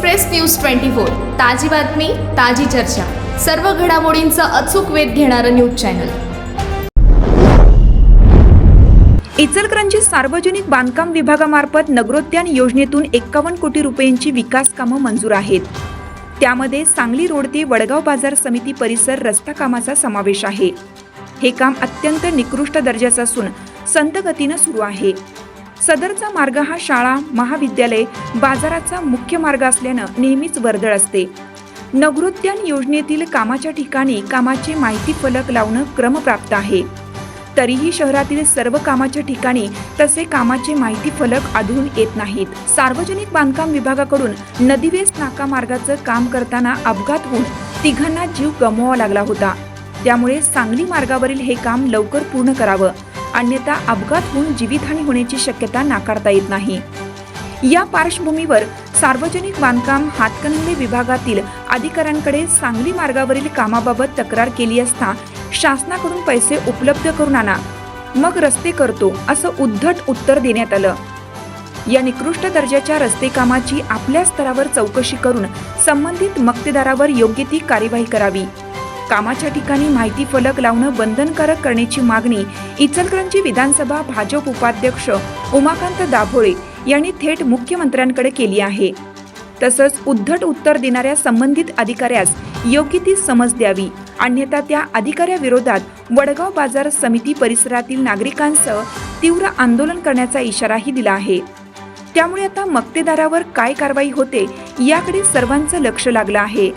Express news twenty four. ताजी बातमी ताजी चर्चा. सर्व घडामोडींचा अचूक वेध घेणारं न्यूज चॅनल. इचलकरंजी सार्वजनिक बांधकाम विभागामार्फत नगरोद्यान योजनेतून एक्कावन्न कोटी रुपयांची विकास कामं मंजूर आहेत. त्यामध्ये सांगली रोड ते वडगाव बाजार समिती परिसर रस्ता कामाचा समावेश आहे. हे काम अत्यंत निकृष्ट दर्जाचं असून संत गतीनं सुरू आहे. सदरचा मार्ग हा शाळा महाविद्यालय बाजाराचा मुख्य मार्ग असल्यानं नेहमीच वर्दळ असते. नगरोद्यान योजनेतील कामाच्या ठिकाणी कामाचे माहिती फलक लावणं क्रमप्राप्त आहे. तरीही शहरातील सर्व कामाच्या ठिकाणी तसे कामाचे माहिती फलक आढळून येत नाहीत. सार्वजनिक बांधकाम विभागाकडून नदीवेस नाका मार्गाचं काम करताना अपघात होऊन तिघांना जीव गमवावा लागला होता. त्यामुळे सांगली मार्गावरील हे काम लवकर पूर्ण करावं. अन्यथा अपघात होऊन जीवितहानी होण्याची शक्यता नाकारता येत नाही. या पार्श्वभूमीवर सार्वजनिक बांधकाम हातकणंगले विभागातील अधिकाऱ्यांकडे सांगली मार्गावरील कामाबाबत तक्रार केली असता शासनाकडून पैसे उपलब्ध करून आणा मग रस्ते करतो असं उद्धट उत्तर देण्यात आलं. या निकृष्ट दर्जाच्या रस्ते कामाची आपल्या स्तरावर चौकशी करून संबंधित मक्तेदारावर योग्य ती कार्यवाही करावी. कामाच्या ठिकाणी माहिती फलक लावणं बंधनकारक करण्याची मागणी इचलकरंजी विधानसभा भाजप उपाध्यक्ष उमाकांत दाभोळे यांनी थेट मुख्यमंत्र्यांकडे केली आहे. तसंच उद्धट उत्तर देणाऱ्या संबंधित अधिकाऱ्यास योग्य ती समज द्यावी. अन्यथा त्या अधिकाऱ्याविरोधात वडगाव बाजार समिती परिसरातील नागरिकांसह तीव्र आंदोलन करण्याचा इशाराही दिला आहे. त्यामुळे आता मक्तेदारावर काय कारवाई होते याकडे सर्वांचं लक्ष लागलं आहे.